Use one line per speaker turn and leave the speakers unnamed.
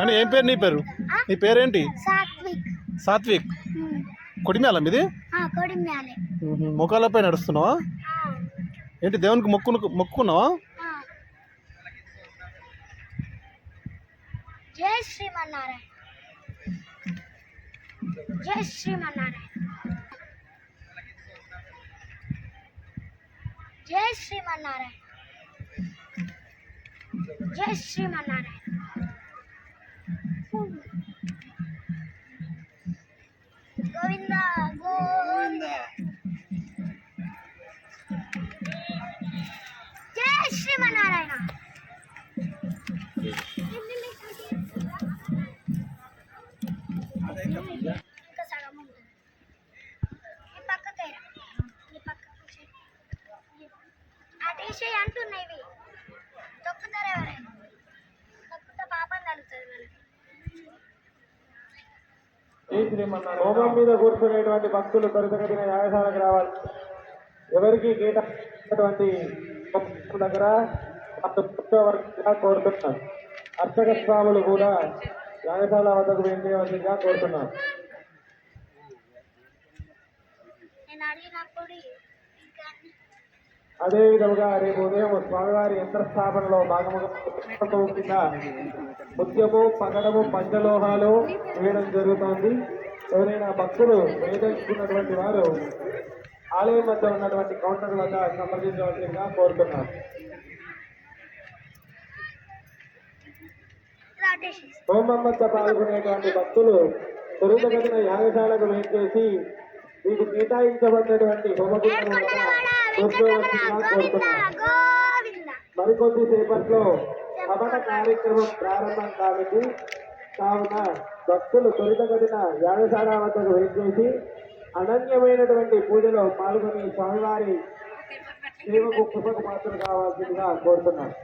అని ఏం పేరు నీ పేరు? నీ పేరేంటి?
సాత్విక్.
సాత్విక్. కొడిమేళం మీది ముఖాలపై నడుస్తున్నావా? ఏంటి దేవునికి మొక్కు మొక్కున్నావా
జై శ్రీమన్నారాయణ. జై శ్రీమన్నారాయణ. జై శ్రీమన్నారాయణ జై శ్రీమన్నారాయణ గోవింద గోవింద జై శ్రీమన్నారాయణ ఇంకా చేయి అంటున్నాయి ఇవి. తొక్కుతారు ఎవరైనా? తొక్కుతా పాపం తగ్గుతుంది వాళ్ళకి
హోమం మీద కూర్చునేటువంటి భక్తులు త్వరితగతిన యాగశాలకు రావాలి. ఎవరికి భక్తుల దగ్గర కోరుతున్నాను అర్చక స్వాములు కూడా యాగశాల వద్దకు వెళ్ళవలసిందిగా కోరుతున్నాను
నేను అడిగినప్పుడు ఇంకా
అదే విధముగా రేపు ఉదయం స్వామివారి యంత్రస్థాపనలో భాగముగా కింద ముత్యము పగడము పంచలోహాలు వేయడం జరుగుతోంది. ఎవరైనా భక్తులు వేదించుకున్నటువంటి వారు ఆలయం వద్ద ఉన్నటువంటి కౌంటర్ వద్ద సంప్రదించవలసిందిగా
కోరుతున్నారు
హోమం వద్ద పాల్గొనేటువంటి భక్తులు త్వరితగతిన యాగశాలకు వేయించేసి మీకు కేటాయించబడినటువంటి హోమగుండం మరికొద్ది సేపట్లో హవన కార్యక్రమం ప్రారంభం కాబట్టి కావున భక్తులు త్వరితగతిన యాగశాల వద్దకు వేచేసి అనన్యమైనటువంటి పూజలో పాల్గొని స్వామివారి సేవకు కృపకు పాత్ర కావాల్సిందిగా కోరుతున్నాను.